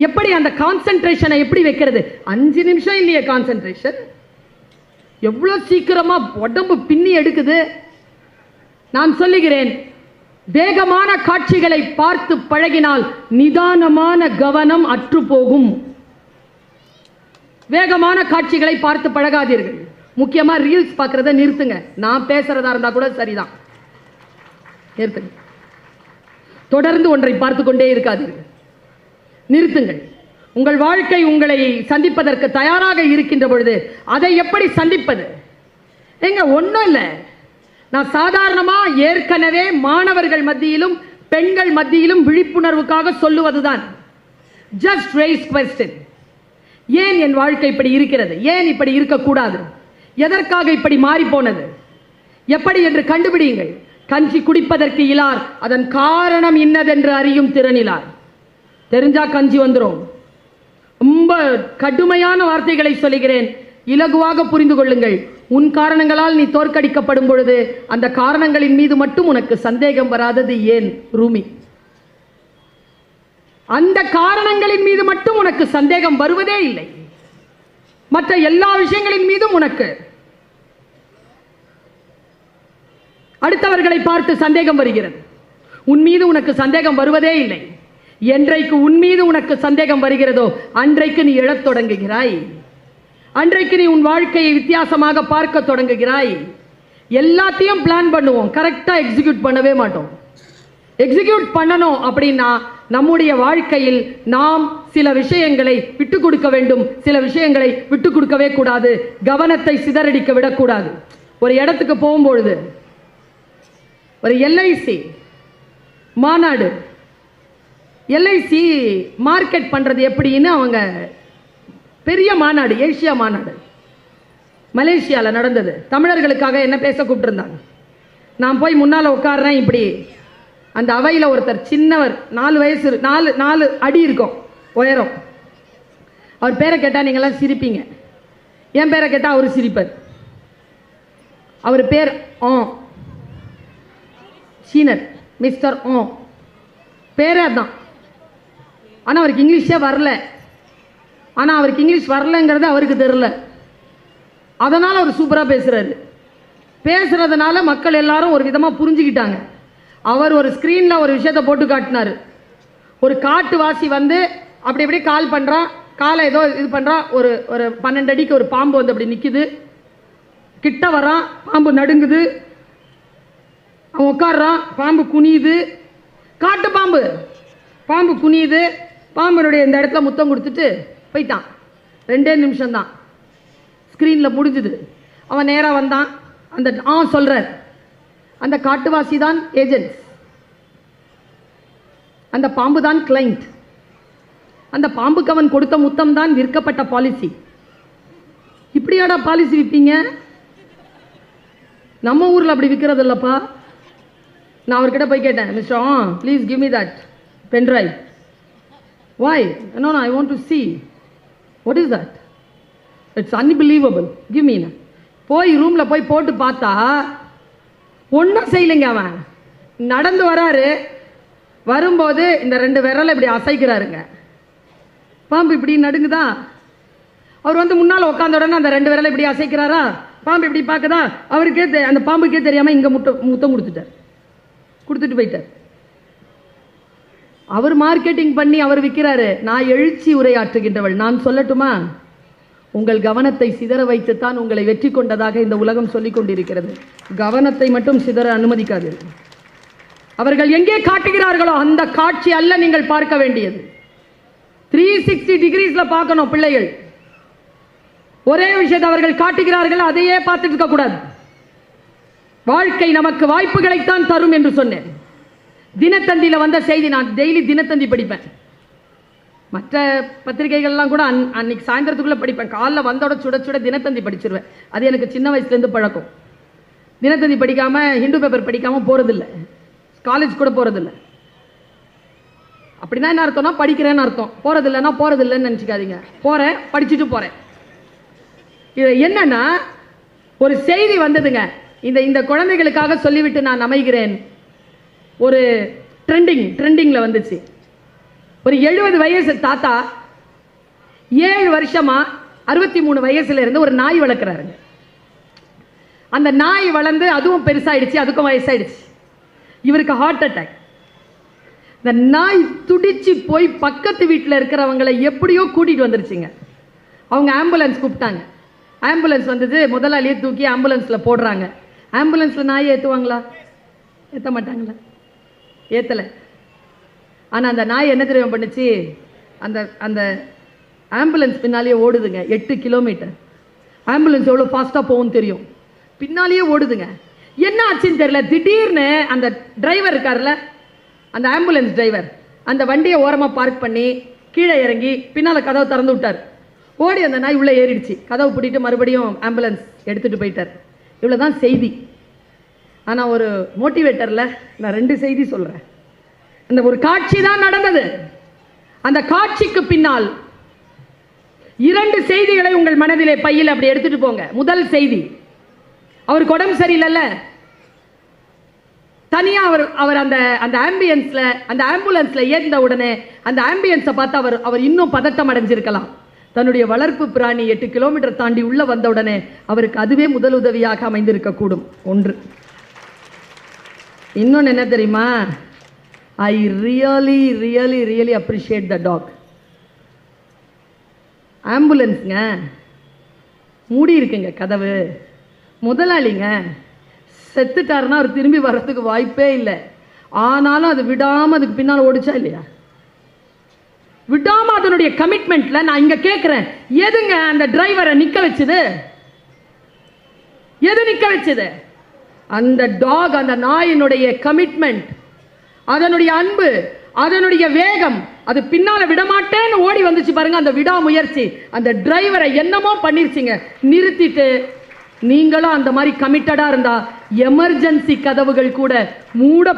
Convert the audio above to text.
எப்படி அந்த கான்சென்ட்ரேஷனை எப்படி வைக்கிறது? அஞ்சு நிமிஷம் இல்லையே கான்சென்ட்ரேஷன் எவ்வளோ சீக்கிரமா உடம்பு பின்னி எடுக்குது? நான் சொல்லுகிறேன் வேகமான காட்சிகளை பார்த்து பழகினால் நிதானமான கவனம் அற்று போகும். வேகமான காட்சிகளை பார்த்து பழகாதீர்கள். முக்கியமா ரீல்ஸ் பார்க்கறத நிறுத்துங்க. நான் பேசுறதா இருந்தா கூட சரிதான். நிறுத்துங்க. தொடர்ந்து ஒன்றை பார்த்து கொண்டே இருக்காதீர்கள். நிறுத்துங்கள். உங்கள் வாழ்க்கை உங்களை சந்திப்பதற்கு தயாராக இருக்கின்ற பொழுது அதை எப்படி சந்திப்பது? ஏங்க ஒன்றும் இல்லை. நான் சாதாரணமாக ஏற்கனவே மாணவர்கள் மத்தியிலும் பெண்கள் மத்தியிலும் விழிப்புணர்வுக்காக சொல்லுவதுதான். ஜஸ்ட் ரைஸ் கொஸ்டின் ஏன் என் வாழ்க்கை இப்படி இருக்கிறது? ஏன் இப்படி இருக்கக்கூடாது? எதற்காக இப்படி மாறி போனது எப்படி என்று கண்டுபிடியுங்கள். கஞ்சி குடிப்பதற்கு இலார் அதன் காரணம் இன்னதென்று அறியும் திறனிலார். தெரிஞ்சா கஞ்சி வந்துடும் ரொம்ப கடுமையான வார்த்தைகளை சொல்லுகிறேன். இலகுவாக புரிந்து கொள்ளுங்கள். உன் காரணங்களால் நீ தோற்கடிக்கப்படும் பொழுது அந்த காரணங்களின் மீது மட்டும் உனக்கு சந்தேகம் வராதது ஏன் ரூமி? அந்த காரணங்களின் மீது மட்டும் உனக்கு சந்தேகம் வருவதே இல்லை. மற்ற எல்லா விஷயங்களின் மீதும் உனக்கு. அடுத்தவர்களை பார்த்து சந்தேகம் வருகிறது. உன் மீது உனக்கு சந்தேகம் வருவதே இல்லை. என்றைக்கு உன் மீது உனக்கு சந்தேகம் வருகிறதோ அன்றைக்கு நீ எழத் தொடங்குகிறாய். அன்றைக்கு நீ உன் வாழ்க்கையை வித்தியாசமாக பார்க்க தொடங்குகிறாய். எல்லாத்தையும் பிளான் பண்ணுவோம். கரெக்டாக எக்ஸிக்யூட் பண்ணவே மாட்டோம். எக்ஸிக்யூட் பண்ணணும் அப்படின்னா நம்முடைய வாழ்க்கையில் நாம் சில விஷயங்களை விட்டு கொடுக்க வேண்டும். சில விஷயங்களை விட்டு கொடுக்கவே கூடாது. கவனத்தை சிதறடிக்க விடக்கூடாது. ஒரு இடத்துக்கு போகும்பொழுது ஒரு எல்ஐசி மாநாடு எல்ஐசி மார்க்கெட் பண்ணுறது எப்படின்னு அவங்க பெரிய மாநாடு ஏசியா மாநாடு. மலேசியாவில் நடந்தது. தமிழர்களுக்காக என்ன பேச கூப்பிட்டுருந்தாங்க? நான் போய் முன்னால் உட்கார்றேன் இப்படி. அந்த அவையில் ஒருத்தர் சின்னவர் நாலு வயசு நாலு நாலு அடி இருக்கும் உயரம். அவர் பேரை கேட்டால் நீங்களாம் சிரிப்பீங்க. என் பேரை கேட்டால் அவர் சிரிப்பார். அவர் பேர் ஆ. சீனர் மிஸ்டர் ஓ பேரே தான் ஆனால் அவருக்கு இங்கிலீஷே வரல. ஆனால் அவருக்கு இங்கிலீஷ் வரலங்கிறது அவருக்கு தெரில அதனால் அவர் சூப்பராக பேசுகிறாரு பேசுகிறதுனால மக்கள் எல்லாரும் ஒரு விதமாக புரிஞ்சுக்கிட்டாங்க. அவர் ஒரு ஸ்க்ரீனில் ஒரு விஷயத்தை போட்டு காட்டினார். ஒரு காட்டுவாசி வந்து அப்படி இப்படி கால் பண்ணுறான் காலை ஏதோ இது பண்ணுறான் ஒரு ஒரு பன்னெண்டு அடிக்கு ஒரு பாம்பு வந்து அப்படி நிற்கிது கிட்ட வரான் பாம்பு நடுங்குது. அவன் உட்காடுறான் பாம்பு குனியுது. காட்டு பாம்பு. பாம்பு குனியுது. பாம்பனுடைய இந்த இடத்துல முத்தம் கொடுத்துட்டு போயிட்டான். ரெண்டே நிமிஷம்தான். ஸ்க்ரீனில் முடிஞ்சுது. அவன் நேராக வந்தான். அந்த ஆ சொல்கிறார் அந்த காட்டுவாசி தான் ஏஜென்ட்ஸ் அந்த பாம்பு தான் கிளைண்ட் அந்த பாம்புக்கு அவன் கொடுத்த முத்தம் தான் விற்கப்பட்ட பாலிசி இப்படியாடா பாலிசி விற்பீங்க நம்ம ஊரில் அப்படி விற்கிறது இல்லைப்பா. நான் அவர்கிட்ட போய் கேட்டேன் mister ah please give me that pen drive why no I want to see what is that it's unbelievable give me போய் ரூமில் போய் போட்டு பார்த்தா ஒன்றும் செய்யலைங்க அவன். நடந்து வராரு. வரும்போது இந்த ரெண்டு விரலை இப்படி அசைக்கிறாருங்க. பாம்பு இப்படி நடுங்குதா? அவர் வந்து முன்னால் உட்காந்த உடனே அந்த ரெண்டு விரலை இப்படி அசைக்கிறாரா? பாம்பு இப்படி பார்க்குதா? அவருக்கே அந்த பாம்புக்கே தெரியாமல் இங்கே முட்டை முத்தம் கொடுத்துட்டார். கொடுத்துட்டு போயிட்டார். அவர் மார்க்கெட்டிங் பண்ணி அவர் விற்கிறாரு நான் எழுச்சி உரையாற்றுகின்றவள். நான் சொல்லட்டுமா? உங்கள் கவனத்தை சிதற வைத்துத்தான் உங்களை வெற்றி கொண்டதாக இந்த உலகம் சொல்லிக் கொண்டிருக்கிறது. கவனத்தை மட்டும் சிதற அனுமதிக்காது அவர்கள் எங்கே காட்டுகிறார்களோ அந்த காட்சி அல்ல நீங்கள் பார்க்க வேண்டியது. த்ரீ சிக்ஸ்டி டிகிரிஸில் பார்க்கணும் பிள்ளைகள். ஒரே விஷயத்தை அவர்கள் காட்டுகிறார்கள் அதையே பார்த்துட்டு இருக்கக்கூடாது. வாழ்க்கை நமக்கு வாய்ப்புகளைத்தான் தரும் என்று சொன்னேன். தினத்தந்தியில் வந்த செய்தி நான் டெய்லி தினத்தந்தி படிப்பேன். மற்ற பத்திரிகைகள்லாம் கூட அன் அன்னைக்கு சாயந்தரத்துக்குள்ளே படிப்பேன். காலைல வந்தோட சுட சுட தினத்தந்தி படிச்சிருவேன். அது எனக்கு சின்ன வயசுலேருந்து பழக்கம். தினத்தந்தி படிக்காமல் ஹிந்து பேப்பர் படிக்காமல் போகிறதில்ல காலேஜ் கூட போகிறதில்ல அப்படின்னா என்ன அர்த்தம்னா படிக்கிறேன்னு அர்த்தம். போகிறதில்லன்னா போகிறதில்லன்னு நினச்சிக்காதீங்க. போகிறேன் படிச்சுட்டு போகிறேன் இது என்னன்னா ஒரு செய்தி வந்ததுங்க. இந்த இந்த குழந்தைகளுக்காக சொல்லிவிட்டு நான் அமைகிறேன். ஒரு ட்ரெண்டிங் ட்ரெண்டிங்கில் வந்துச்சு. ஒரு எழுபது வயசு தாத்தா ஏழு வருஷமா அறுபத்தி மூணு வயசுல இருந்து ஒரு நாய் வளர்க்குறாருங்க. அந்த நாய் வளர்ந்து அதுவும் பெருசாயிடுச்சு அதுக்கும் வயசாயிடுச்சு. இவருக்கு ஹார்ட் அட்டாக் இந்த நாய் துடிச்சு போய் பக்கத்து வீட்டில் இருக்கிறவங்களை எப்படியோ கூட்டிகிட்டு வந்துருச்சுங்க. அவங்க ஆம்புலன்ஸ் கூப்பிட்டாங்க. ஆம்புலன்ஸ் வந்தது முதலாளியே தூக்கி ஆம்புலன்ஸில் போடுறாங்க. ஆம்புலன்ஸில் நாயை ஏற்றுவாங்களா ஏற்ற மாட்டாங்களா ஏற்றலை ஆனால் அந்த நாய் என்ன தெரியும் பண்ணுச்சு? அந்த அந்த ஆம்புலன்ஸ் பின்னாலேயே ஓடுதுங்க. எட்டு கிலோமீட்டர் ஆம்புலன்ஸ் எவ்வளோ ஃபாஸ்ட்டாக போகும் தெரியும். பின்னாலேயே ஓடுதுங்க. என்ன ஆச்சுன்னு தெரியல. திடீர்னு அந்த டிரைவர் இருக்கார்ல அந்த ஆம்புலன்ஸ் டிரைவர் அந்த வண்டியை ஓரமாக பார்க் பண்ணி கீழே இறங்கி பின்னால் கதவை திறந்து விட்டார். ஓடி அந்த நாய் உள்ளே ஏறிடுச்சு. கதவை பிடிட்டு மறுபடியும் ஆம்புலன்ஸ் எடுத்துகிட்டு போயிட்டார். இவ்வளோ தான் செய்தி. ஆனால் ஒரு மோட்டிவேட்டரில் நான் ரெண்டு செய்தி சொல்கிறேன் அந்த ஒரு காட்சி தான் நடந்தது. அந்த காட்சிக்கு பின்னால் இரண்டு செய்திகளை உங்கள் மனதிலே பையில் அப்படி எடுத்துட்டு போங்க. முதல் செய்தி அவருக்கு உடம்பு சரியில்லைல்ல. தனியா அவர் அவர் அந்த அந்த ஆம்பியன்ஸ்ல அந்த ஆம்புலன்ஸ்ல ஏறிந்த உடனே அந்த ஆம்பியன்ஸை பார்த்து அவர் அவர் இன்னும் பதட்டம் அடைஞ்சிருக்கலாம். தன்னுடைய வளர்ப்பு பிராணி எட்டு கிலோமீட்டர் தாண்டி உள்ள வந்த உடனே அவருக்கு அதுவே முதல் உதவியாக ஒன்று. இன்னொன்று என்ன தெரியுமா? I really really really appreciate the talk ஆம்புலன்ஸுங்க மூடி இருக்குங்க கதவு. முதலாளிங்க செத்துட்டாருன்னா அவர் திரும்பி வர்றதுக்கு வாய்ப்பே இல்லை. ஆனாலும் அது விடாமல் அதுக்கு பின்னால் ஓடிச்சா இல்லையா? விடாமல் அதனுடைய கமிட்மெண்ட்ல நான் இங்கே கேட்குறேன் எதுங்க அந்த டிரைவரை நிற்க வச்சுது? எது நிக்க வச்சுது? அந்த டாக் அந்த நாயினுடைய கமிட்மெண்ட் அதனுடைய அன்பு அதனுடைய வேகம் அது பின்னால விடமாட்டேன்னு ஓடி வந்துச்சு பாருங்க அந்த விடாமுயற்சி அந்த டிரைவரை என்னமோ பண்ணிருச்சிங்க. நிறுத்திட்டு நீங்களும் அந்த மாதிரி கமிட்டடா இருந்தா எமர்ஜென்சி கதவுகள் கூட மூட